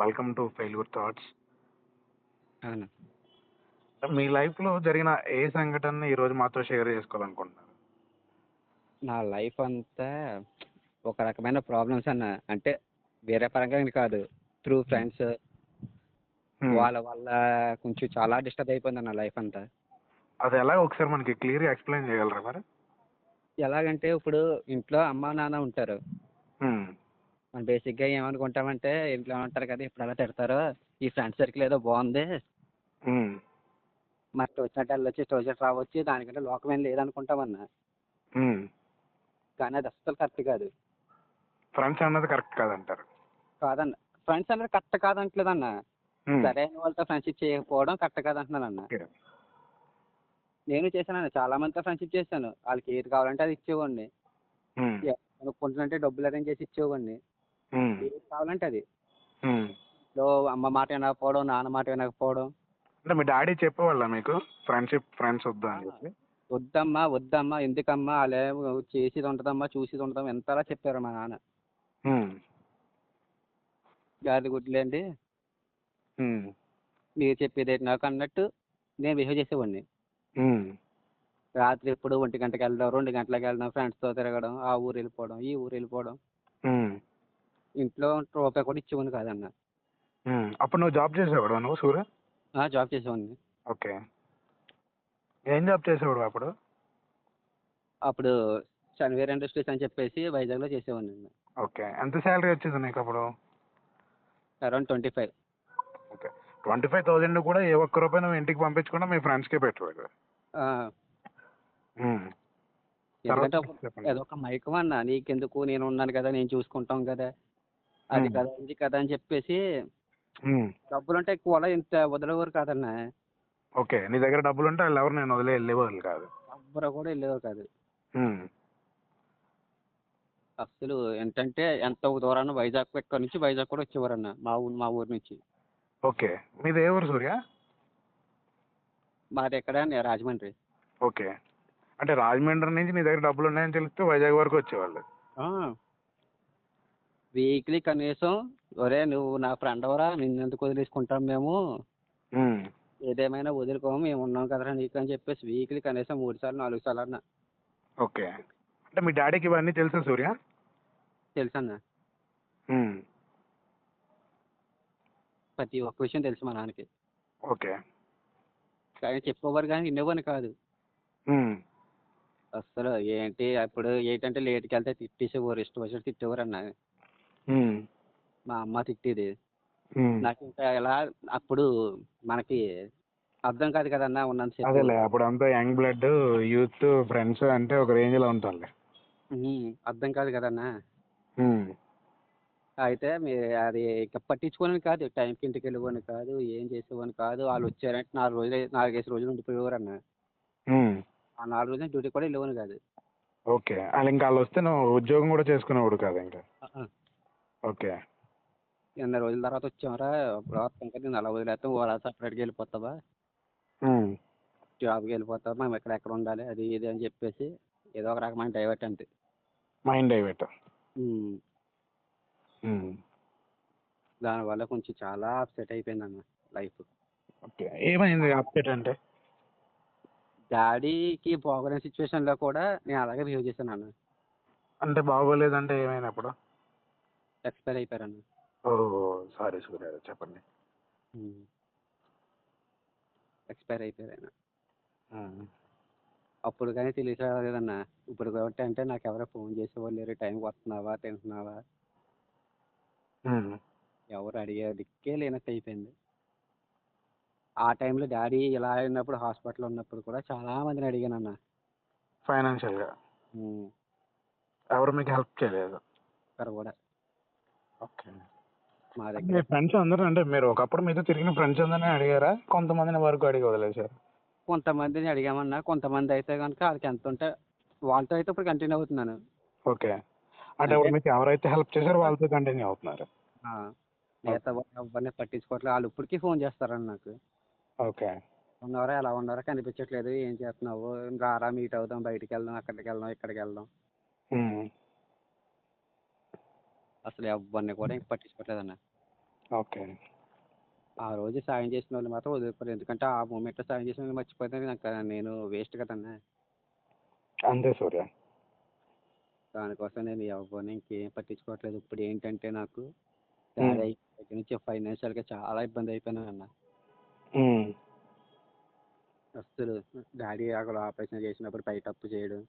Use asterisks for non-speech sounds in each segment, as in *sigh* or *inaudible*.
Welcome to failure thoughts అవును. మీ లైఫ్లో జరిగిన ఏ సంఘటనని ఈరోజు మాతో షేర్ చేసుకోవాలనుకుంటున్నారు? నా లైఫ్ అంతా ఒక రకమైన ప్రాబ్లమ్స్ అన్న. అంటే వేరే పరంగా అని కాదు. Through friends Hmm. వాళ్ళ వల్ల కొంచెం చాలా డిస్టర్బ్ అయిపోయింది నా లైఫ్ అంతా. అది ఎలా ఒకసారి మనకి క్లియర్గా ఎక్స్ప్లెయిన్ చేయగలరా మరి? ఎలాగంటే ఇప్పుడు ఇంట్లో అమ్మ నాన్న ఉంటారు. Hmm. మనం బేసిక్గా ఏమనుకుంటామంటే ఇంట్లో ఉంటారు కదా ఇప్పుడు అలా తిడతారు ఈ ఫ్రెండ్ సర్కిల్ ఏదో బాగుంది. మరి వచ్చినట్టు వెళ్ళొచ్చి స్టోజెట్ రావచ్చు దానికంటే లోకం ఏం లేదనుకుంటామన్నా. కానీ అది అస్సలు కరెక్ట్ కాదు ఫ్రెండ్స్ అన్నది కరెక్ట్ కాదంటారు కాదన్న ఫ్రెండ్స్ అనేది కరెక్ట్ కాదంటలేదన్న. సరైన వాళ్ళతో ఫ్రెండ్షిప్ చేయకపోవడం కరెక్ట్ కాదంటున్నానన్న. నేను చేశాను చాలా మందితో ఫ్రెండ్షిప్ చేశాను వాళ్ళకి ఏది కావాలంటే అది ఇచ్చేవాడిని. కొనుక్కుంటుంటే డబ్బులు అరేంజ్ చేసి ఇచ్చేవాడిని. ఏది కావాలంటే అది. లో అమ్మ మాట వినకపోవడం నాన్న మాట వినకపోవడం అంటే మీ డాడీ చెప్పేవాళ్ళ మీకు ఫ్రెండ్షిప్ ఫ్రెండ్స్ వద్దు అని చెప్పి వద్దమ్మా వద్దమ్మా ఎందుకమ్మా అలా చేసేది ఉంటుందమ్మా చూసేది ఉంటుందమ్మా ఎంతలా చెప్పారు మా నాన్న. గాది గుడ్లేండి. మీరు చెప్పేది నాకు అన్నట్టు నేను బిహేవ్ చేసేవాడిని. రాత్రి ఎప్పుడు ఒంటి గంటకి వెళ్ళడం రెండు గంటలకు వెళ్ళడం ఫ్రెండ్స్తో తిరగడం ఆ ఊరు వెళ్ళిపోవడం ఈ ఊరు వెళ్ళిపోవడం. ఇంట్లో రూపాయి కూడా ఇచ్చేవాడిని కాదన్న. అప్పుడు నువ్వు జాబ్ చేసేవాడు నువ్వు సూర్య ఆ, జాబ్ చేసేవాడిని. ఓకే. ఏం జాబ్ చేసేవాడు అప్పుడు? అప్పుడు శనివేర్ ఇండస్ట్రీస్ అని చెప్పేసి వైజాగ్లో చేసేవాడిని ఓకే. ఎంత శాలరీ వచ్చేది నీకు అప్పుడు? Around twenty five. Okay. Twenty five thousand కూడా ఏ ఒక్క రూపాయి నువ్వు ఇంటికి పంపించకుండా మీ ఫ్రెండ్స్కే పెట్టేవాడు. ఎందుకంటే ఒక మైకం అన్న నీకెందుకు? నేను ఉన్నాను కదా నేను చూసుకుంటాం కదా. అది. కదా ఇది కదా అని చెప్పేసి Hmm. డబ్బులుంటే కూడా ఇంత వదిలేవారు కాదన్న. ఓకే. నీ దగ్గర డబ్బులు ఉంటే వాళ్ళు ఎవరు నేను వదిలే వెళ్ళేవాళ్ళు కాదు. ఎవ్వరు కూడా వెళ్ళేవారు కాదు. అసలు ఏంటంటే ఎంత దూరాన్ని వైజాగ్ ఇక్కడ నుంచి వైజాగ్ కూడా వచ్చేవారన్న మా ఊరు మా ఊరు నుంచి. ఓకే. మీది ఏ ఊరు సూర్య? మాది ఎక్కడ రాజమండ్రి. ఓకే. అంటే రాజమండ్రి నుంచి నీ దగ్గర డబ్బులు ఉన్నాయని తెలిస్తే వైజాగ్ వరకు వచ్చేవాళ్ళు. వీక్లీ కనీసం ఒరే నువ్వు నా ఫ్రెండ్ అవరా నిన్నెందుకు వదిలేసుకుంటాం మేము. ఏదేమైనా వదులుకోము మేము ఉన్నాం కదరా నీకు అని చెప్పేసి వీక్లీ కనీసం మూడు సార్లు నాలుగు సార్లు అన్న. ఓకే. అంటే మీ డాడీకి ఇవన్నీ తెలుసా సూర్య? తెలుసన్న. Hmm. ప్రతి ఒక్క విషయం తెలుసు మా నాన్నకి. ఓకే. కానీ చెప్పేవారు కానీ వినేవాడిని కాదు. అసలు ఏంటి అప్పుడు ఏంటంటే లేట్కి వెళ్తే తిట్టేసేవారు ఇష్టం వచ్చినట్టు తిట్టేవారు అన్న. మా అమ్మ తిట్టేది. నాకు ఇంకా ఎలా అప్పుడు మనకి అర్థం కాదు కదన్నా ఉన్నంత అదేలే అప్పుడు అంతా యంగ్ బ్లడ్ యూత్ ఫ్రెండ్స్ అంటే ఒక రేంజ్లో ఉంటారులే అర్థం కాదు కదన్నా. అయితే మీ అది ఇక పట్టించుకోని కాదు టైంకి ఇంటికి వెళ్ళేవాడిని కాదు ఏం చేసేవాడిని కాదు వాళ్ళు వచ్చారంటే నాలుగు రోజులు నాలుగైదు రోజులు ఉండిపోయేవారు అన్న. ఆ నాలుగు రోజులు డ్యూటీ కూడా వెళ్ళేవాడిని కాదు. ఓకే వాళ్ళు ఇంకా వాళ్ళు వస్తే నువ్వు ఉద్యోగం కూడా చేసుకునేవాడు కాదు ఇంకా. ఓకే. ఎన్ని రోజుల తర్వాత వచ్చామరా అప్పుడు వస్తాం కదా నేను అలా వదిలేస్తాం. వాళ్ళ సపరేట్గా వెళ్ళిపోతావా. జాబ్కి వెళ్ళిపోతావా? మేము ఎక్కడ ఎక్కడ ఉండాలి? అది ఇది అని చెప్పేసి ఏదో ఒక రకమైన డైవర్ట్ అంతే. Mind divert. దానివల్ల కొంచెం చాలా అప్సెట్ అయిపోయింది అన్న లైఫ్. ఓకే. ఏమైంది అప్డేట్ అంటే? డాడీకి బాగోలేని సిచ్యువేషన్లో కూడా నేను అలాగే బిహేవ్ చేశాను అన్న అంటే బాగోలేదంటే ఏమైనప్పుడు ఎక్స్పైర్ అయిపోయారు సారీ సూర్య చెప్పండి. ఎక్స్పైర్ అయిపోయారు ఆయన. అప్పుడు కానీ తెలియలేదన్న ఇప్పుడు కాబట్టి అంటే నాకు ఎవరో ఫోన్ చేసేవాళ్ళు లేరు. టైంకి వస్తున్నావా తింటున్నావా. ఎవరు అడిగే దిక్కే లేనట్టు అయిపోయింది. ఆ టైంలో డాడీ ఇలా అయినప్పుడు హాస్పిటల్ ఉన్నప్పుడు కూడా చాలా మందిని అడిగాను అన్న ఫైనాన్షియల్గా ఉమ్, ఎవరు మీకు హెల్ప్ చేయలేదు? కూడా. ఓకే. మా ఫ్రెండ్స్ అందరూ అంటే మీరు ఒకప్పుడు మీతో తిరిగిన ఫ్రెండ్స్ అందరినీ అడిగారా? కొంతమందిని వరకు అడిగి వదిలేశారు. కొంతమందిని అడిగామన్నా కొంతమంది అయితే కనుక వాళ్ళకి ఎంత ఉంటే వాళ్ళతో అయితే ఇప్పుడు కంటిన్యూ అవుతున్నాను. ఓకే. అంటే ఇప్పుడు మీకు ఎవరైతే హెల్ప్ చేశారో వాళ్ళతో కంటిన్యూ అవుతున్నారు. ఆ, మిగతా వాళ్ళు ఎవరిని పట్టించుకోవట్లేదు. వాళ్ళు ఇప్పటికీ ఫోన్ చేస్తారన్న నాకు. ఓకే. ఉన్నారా ఎలా ఉన్నారా కనిపించట్లేదు. ఏం చేస్తున్నావు? రారా మీట్ అవుదాం బయటికి వెళ్దాం అక్కడికి వెళ్దాం ఇక్కడికి వెళ్దాం. అసలు ఎవరిని కూడా ఇంక పట్టించుకోవట్లేదన్న ఓకే ఆ రోజు సాయం చేసిన వాళ్ళు మాత్రం వదిలిపోరు ఎందుకంటే ఆ మూమెంట్లో సాయం చేసిన వాళ్ళు మర్చిపోతే నాకు నేను వేస్ట్ కదన్నా అంతే సూర్య దానికోసం నేను ఎవరిని ఇంకేం పట్టించుకోవట్లేదు ఇప్పుడు ఏంటంటే నాకు. డాడీ దగ్గర నుంచి ఫైనాన్షియల్గా చాలా ఇబ్బంది అయిపోయాను అన్న. అసలు డాడీ అక్కడ ఆపరేషన్ చేసినప్పుడు బయట అప్పు చేయడం.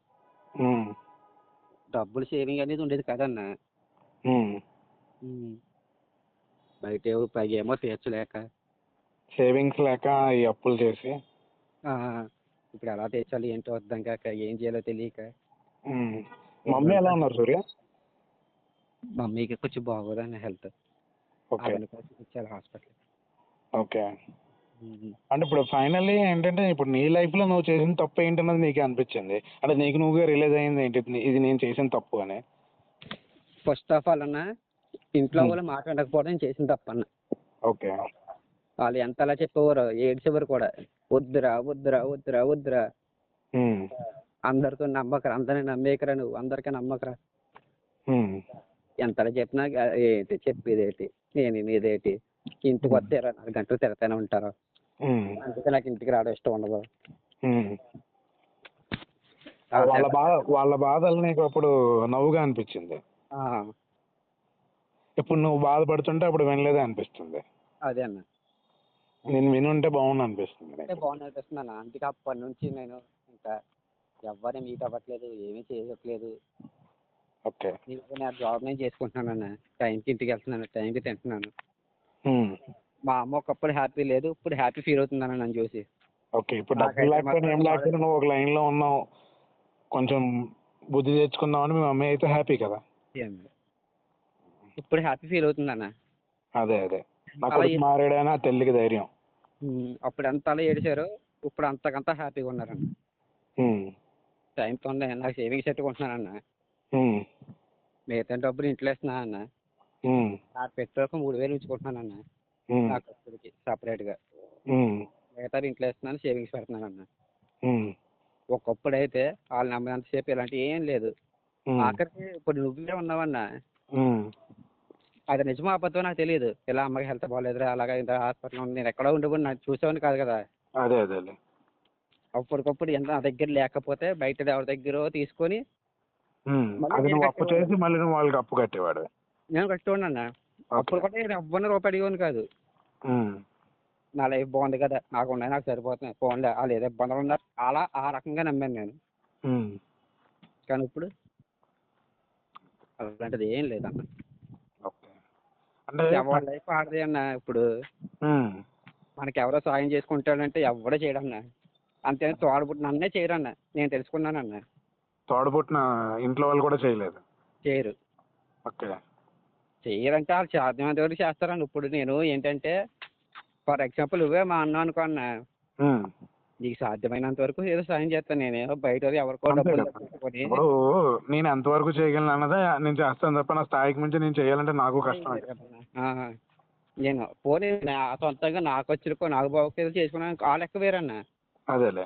డబ్బులు సేవింగ్ అనేది ఉండేది కదన్న. బయట పైగా ఏమో తీర్చలేక సేవింగ్స్ లేక ఈ అప్పులు చేసి. ఇప్పుడు ఎలా తీర్చాలి ఏంటో అర్థం కాక ఏం చేయాలో తెలియక. మమ్మీ ఎలా ఉన్నారు సూర్య? మమ్మీకి కొంచెం బాగోదన్న హెల్త్. Hospital okay. అంటే ఇప్పుడు ఫైనల్లీ ఏంటంటే ఇప్పుడు నీ లైఫ్లో నువ్వు చేసిన తప్పు ఏంటన్నది నీకే అనిపించింది. అంటే నీకు నువ్వుగా రిలీజ్ అయింది ఏంటి? ఇది నేను చేసిన తప్పు అని. ఫస్ట్ ఆఫ్ ఆల్ అన్న ఇంట్లో Hmm. వాళ్ళు మాట్లాడకపోవడం చేసిన తప్పన్న ఓకే వాళ్ళు ఎంత అలా చెప్పేవారు ఏడ్చేవారు కూడా వద్దురా వద్దురా వద్దురా వద్దురా ఉమ్. అందరితో నమ్మకరా అందరిని నమ్మేకరా నువ్వు అందరికీ నమ్మకరా ఉమ్. ఎంతలా చెప్పినా ఏంటి చెప్పేది ఏంటి నేను ఇదేంటి ఇంటికి వస్తే ఇరవై నాలుగు గంటలు తిరుగుతూనే ఉంటారు. అందుకే నాకు ఇంటికి రావడం ఇష్టం ఉండదు. వాళ్ళ బాధ వాళ్ళ బాధలు నీకు అప్పుడు నవ్వుగా అనిపించింది ఇప్పుడు నువ్వు బాధపడుతుంటే అప్పుడు వినలేదే అనిపిస్తుంది. అదే అన్న. నేను వినుంటే బాగుండు అనిపిస్తుంది అంటే బాగుంది అనిపిస్తుంది అన్న. అందుకే అప్పటి నుంచి నేను ఇంకా ఎవరిని మీట్ అవ్వట్లేదు ఏమీ చేయట్లేదు. ఓకే. నేను నా జాబ్ నేను చేసుకుంటున్నాను అన్న. టైంకి ఇంటికి వెళ్తున్నాను టైంకి తింటున్నాను. మా అమ్మ ఒకప్పుడు హ్యాపీ లేదు ఇప్పుడు హ్యాపీ ఫీల్ అవుతుందన్న నన్ను చూసి ఓకే ఇప్పుడు డబ్బులు లేకపోయినా ఏం లేకపోయినా నువ్వు ఒక లైన్లో ఉన్నావు. కొంచెం బుద్ధి తెచ్చుకుందామని మీ మమ్మీ అయితే హ్యాపీ కదా? ఇప్పుడు హ్యాపీ ఫీల్ అవుతుందన్న అదే అదే మారాడని తల్లికి ధైర్యం అప్పుడు ఎంత అలా ఏడిచారో ఇప్పుడు అంతకంతా హ్యాపీగా ఉన్నారన్న ఉమ్. టైంతో నాకు సేవింగ్స్ పెట్టుకుంటున్నానన్న. మిగతా డబ్బులు ఇంట్లో ఇస్తున్నాను అన్న. నా పెట్రోల్కి మూడు వేలు ఉంచుకుంటున్నానన్న. నా ఖర్చులకి సపరేట్గా. మిగతా ఇంట్లో ఇస్తున్నాను సేవింగ్స్ పెడుతున్నానన్న. ఒకప్పుడు అయితే వాళ్ళు నమ్మినంతసేపు ఇలాంటివి ఏం లేదు. ఆఖరికి ఇప్పుడు నువ్వే ఉన్నావన్నా. అది నిజమో అబద్ధమో నాకు తెలియదు ఇలా అమ్మకి హెల్త్ బాగాలేదురా అలాగా ఇంత హాస్పిటల్ ఉంది నేను ఎక్కడో ఉండిపోయి నాకు చూసేవాడిని కాదు కదా అదే అదేలే అప్పటికప్పుడు ఎంత నా దగ్గర లేకపోతే బయట ఎవరి దగ్గర తీసుకొని అది అప్పు. చేసి మళ్ళీ నువ్వు వాళ్ళకి అప్పు కట్టేవాడు నేను కట్టుకోండి అన్న అప్పుడు. కూడా నేను ఎవ్వరిని రూపాయి అడిగేవాడిని కాదు. నా లైఫ్ బాగుంది కదా నాకు ఉన్నాయి నాకు సరిపోతున్నాయి ఫోన్లే వాళ్ళు ఏదో ఇబ్బందులు ఉన్నారు అలా ఆ రకంగా నమ్మాను నేను. కానీ ఇప్పుడు అలాంటిది ఏం లేదన్న అంటే ఎవరి లైఫ్ ఆడదే అన్న ఇప్పుడు. మనకి ఎవరో సాయం చేసుకుంటాడంటే ఎవడో చేయడన్న అంతే తోడబుట్టి నన్నే చేయరన్న నేను తెలుసుకున్నానన్న తోడబుట్టిన ఇంట్లో వాళ్ళు కూడా చేయలేదు? చేయరు. ఓకే. చేయరంటే వాళ్ళు సాధ్యమైనంత వరకు చేస్తారన్న. ఇప్పుడు నేను ఏంటంటే ఫర్ ఎగ్జాంపుల్ నువ్వే మా అన్న అనుకున్నా ఉమ్. నీకు సాధ్యమైనంత వరకు ఏదో సాయం చేస్తాను నేనేమో బయట ఎవరికో ఇప్పుడు నేను ఎంతవరకు చేయగలను అన్నదే నేను చేస్తాను తప్ప నా స్థాయికి మించి నేను చేయాలంటే నాకు కష్టం ఆ, నేను పోనీ నా సొంతంగా నాకు వచ్చిరుకో నాకు బాగోకేదో చేసుకున్నాను ఆ లెక్క వేరన్న. అదేలే.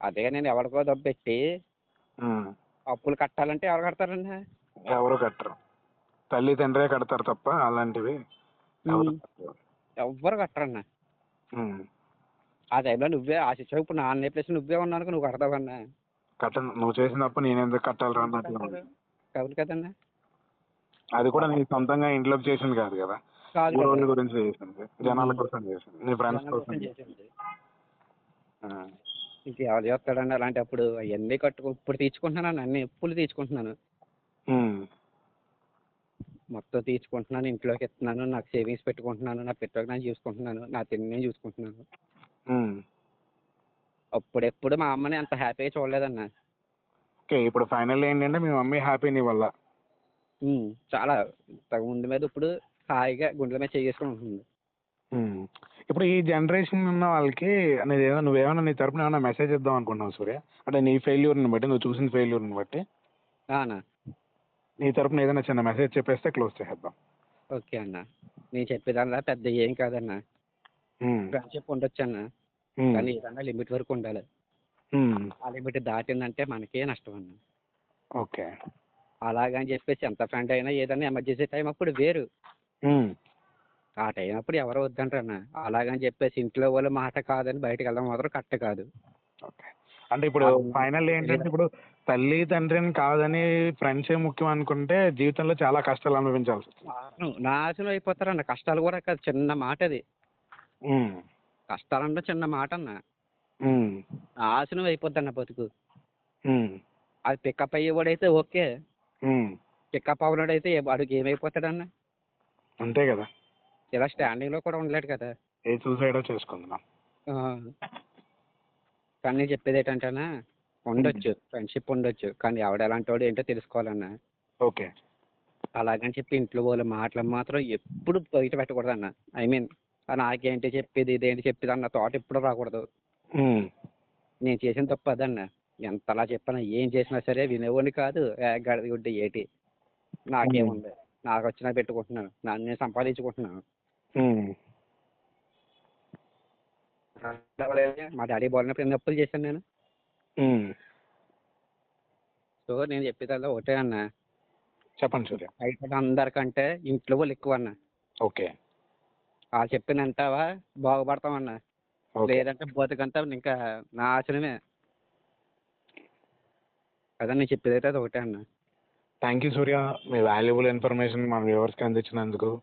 అదే నేను ఎవరికో డబ్బు పెట్టి. అప్పులు కట్టాలంటే ఎవరు కడతారన్న? ఎవరు కట్టరు. తల్లి తండ్రే కడతారు తప్ప అలాంటివి ఎవరు కట్టరన్న. ఆ టైంలో నువ్వే ఆ సిచ్యువేషన్ ఇప్పుడు నాన్న ప్లేస్ నువ్వే ఉన్నాను నువ్వు కడతావన్నా కట్టను. నువ్వు చేసినప్పుడు నేను ఎందుకు కట్టాలి అన్నట్లు. కాబట్టి కదన్నా అది కూడా నీ సొంతంగా ఇంట్లోకి చేసింది కాదు కదా. కాదు ఊరోళ్ళ. గురించి చేసింది. జనాల కోసం చేసింది. నీ ఫ్రెండ్స్ కోసం చేసింది. ఎవరు చేస్తాడన్న అలాంటి అప్పుడు అవన్నీ కట్టుకో ఇప్పుడు తీసుకుంటున్నాను అన్ని ఎప్పుడు తీసుకుంటున్నాను ఉమ్. మొత్తం తీసుకుంటున్నాను ఇంట్లోకి ఇస్తున్నాను నాకు సేవింగ్స్ పెట్టుకుంటున్నాను నా పెట్టుబడి నేను చూసుకుంటున్నాను నా తిండి నేను చూసుకుంటున్నాను. అప్పుడెప్పుడు మా అమ్మని అంత హ్యాపీగా చూడలేదన్న. ఓకే ఇప్పుడు ఫైనల్ ఏంటంటే మీ మమ్మీ హ్యాపీ నీ వల్ల. చాలా. ఇంతకు ముందు మీద ఇప్పుడు హాయిగా గుండెల మీద చేసుకుని ఉంటుంది. ఇప్పుడు ఈ జనరేషన్ ఉన్న వాళ్ళకి అనేది ఏదో నువ్వేమైనా నీ తరపున ఏమైనా మెసేజ్ ఇద్దాం అనుకుంటున్నావు సూర్య? అంటే నీ ఫెయిల్యూర్ని బట్టి నువ్వు చూసిన ఫెయిల్యూర్ని బట్టి. అన్న. నీ తరపున ఏదైనా చిన్న మెసేజ్ చెప్పేస్తే క్లోజ్ చేసేద్దాం. ఓకే అన్న. నేను చెప్పేదానిలా పెద్ద ఏం కాదన్న. ఫ్రెండ్షిప్ ఉండొచ్చు అన్న. కానీ ఏదన్నా లిమిట్ వరకు ఉండాలి. ఆ లిమిట్ దాటిందంటే మనకే నష్టం అన్న. ఓకే. అలాగని చెప్పేసి ఎంత ఫ్రెండ్ అయినా ఏదైనా ఎమర్జెన్సీ టైం అప్పుడు వేరు. ఆ టైం అప్పుడు ఎవరు వద్దంటారన్న అలాగని చెప్పేసి ఇంట్లో వాళ్ళ మాట కాదని బయటకు వెళ్ళడం మాత్రం కరెక్ట్ కాదు. అంటే ఇప్పుడు. ఫైనల్ ఏంటంటే ఇప్పుడు తల్లి తండ్రిని కాదని ఫ్రెండ్సే ముఖ్యం అనుకుంటే జీవితంలో చాలా కష్టాలు అనుభవించాల్సి నాశనం అయిపోతారన్న కష్టాలు కూడా కాదు. చిన్న మాట అది కష్టాలంటే చిన్న మాట అన్న ఉమ్, నాశనం అయిపోద్ది అన్న బతుకు అది పికప్ అయ్యేవాడైతే ఓకే. పికప్ అవ్వడాడైతే వాడికి ఏమైపోతాడన్న? అంతే కదా. ఇలా స్టాండింగ్లో కూడా ఉండలేడు కదా. ఏ సూసైడో చేసుకుందాం. కానీ నేను చెప్పేది ఏంటంటేనా ఉండొచ్చు ఫ్రెండ్షిప్ ఉండొచ్చు కానీ ఎవడ ఎలాంటి వాడు ఏంటో తెలుసుకోవాలన్న. ఓకే. అలాగని చెప్పి ఇంట్లో వాళ్ళ మాటలు మాత్రం ఎప్పుడు బయట పెట్టకూడదు అన్న ఐ మీన్ నాకేంటి చెప్పేది ఇదేంటి చెప్పేది అన్న థాట్ ఎప్పుడు రాకూడదు. నేను చేసిన తప్పు అదన్న. ఎంతలా చెప్పినా ఏం చేసినా సరే వినేవాడిని కాదు. ఏ గడిది గుడ్డి ఏటి. నాకేముంది? నాకు వచ్చినా పెట్టుకుంటున్నాను. నన్ను నేను సంపాదించుకుంటున్నాను *unintelligible* మా డాడీ బాగున్నప్పుడు ఎన్ని అప్పులు చేశాను నేను. సో నేను చెప్పేదల్లా ఒకటే అన్న. చెప్పండి సూర్య. బయట అందరికంటే ఇంట్లో వాళ్ళు ఎక్కువ అన్న ఓకే. వాళ్ళు చెప్పినంటావా బాగుపడతామన్న. ఓకే. లేదంటే బతుకంతా ఇంకా నాశనమే అదే నేను చెప్పేది అయితే అది ఒకటే అన్న. Thank you Surya. Me valuable information మన వ్యూవర్స్కి అందించినందుకు.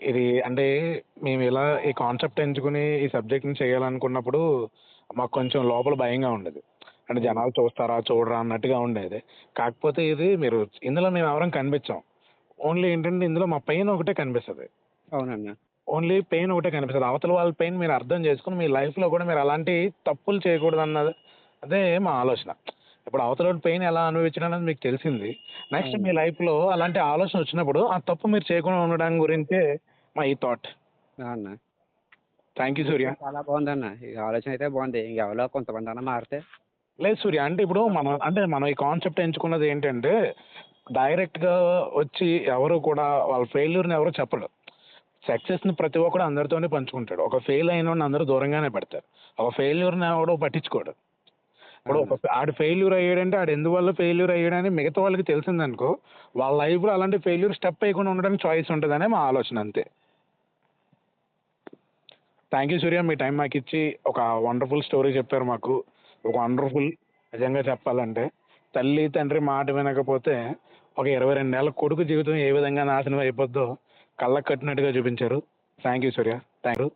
ఇది అంటే మేము ఇలా ఈ కాన్సెప్ట్ ఎంచుకుని ఈ సబ్జెక్ట్ని చేయాలనుకున్నప్పుడు మాకు కొంచెం లోపల భయంగా ఉండేది. అంటే జనాలు చూస్తారా చూడరా అన్నట్టుగా ఉండేది. కాకపోతే ఇది మీరు ఇందులో మేము ఎవరం కనిపించాం. ఓన్లీ ఏంటంటే ఇందులో మా పెయిన్ ఒకటే కనిపిస్తుంది. అవునన్న. ఓన్లీ పెయిన్ ఒకటే కనిపిస్తుంది. అవతల వాళ్ళ పెయిన్ మీరు అర్థం చేసుకుని మీ లైఫ్లో కూడా మీరు అలాంటి తప్పులు చేయకూడదు అన్నది అదే మా ఆలోచన. ఇప్పుడు అవతల పెయిన్ ఎలా అనుభవించడం అనేది మీకు తెలిసింది. నెక్స్ట్ మీ లైఫ్లో అలాంటి ఆలోచన వచ్చినప్పుడు ఆ తప్పు మీరు చేయకుండా ఉండడం గురించే మా ఈ థాట్ అన్న థ్యాంక్ యూ సూర్య. చాలా బాగుందన్న. ఈ ఆలోచన అయితే బాగుంది. ఇంకెవరో కొంతమంది అన్న మారితే. లేదు సూర్య అంటే ఇప్పుడు మనం అంటే మనం ఈ కాన్సెప్ట్ ఎంచుకున్నది ఏంటంటే డైరెక్ట్గా వచ్చి ఎవరు కూడా వాళ్ళ ఫెయిల్యూర్ని ఎవరు చెప్పరు. సక్సెస్ని ప్రతి ఒక్కడు అందరితోనే పంచుకుంటాడు. ఒక ఫెయిల్ అయిన వాడిని అందరూ దూరంగానే పెడతారు. ఒక ఫెయిల్యూర్ని ఎవడో పట్టించుకోడు. ఇప్పుడు ఒక ఆడు ఫెయిల్యూర్ అయ్యాడంటే ఆడు ఎందువల్ల ఫెయిల్యూర్ అయ్యాడని మిగతా వాళ్ళకి తెలిసిందనుకో వాళ్ళ లైఫ్లో అలాంటి ఫెయిల్యూర్ స్టెప్ అయ్యకుండా ఉండడానికి చాయిస్ ఉంటుందనే మా ఆలోచన అంతే. థ్యాంక్ యూ సూర్య మీ టైం మాకు ఇచ్చి ఒక వండర్ఫుల్ స్టోరీ చెప్పారు మాకు. ఒక వండర్ఫుల్ నిజంగా చెప్పాలంటే తల్లి తండ్రి మాట వినకపోతే ఒక ఇరవై రెండేళ్ళ కొడుకు జీవితం ఏ విధంగా నాశనం అయిపోద్దో కళ్ళకు కట్టినట్టుగా చూపించారు. Thank you Surya thank you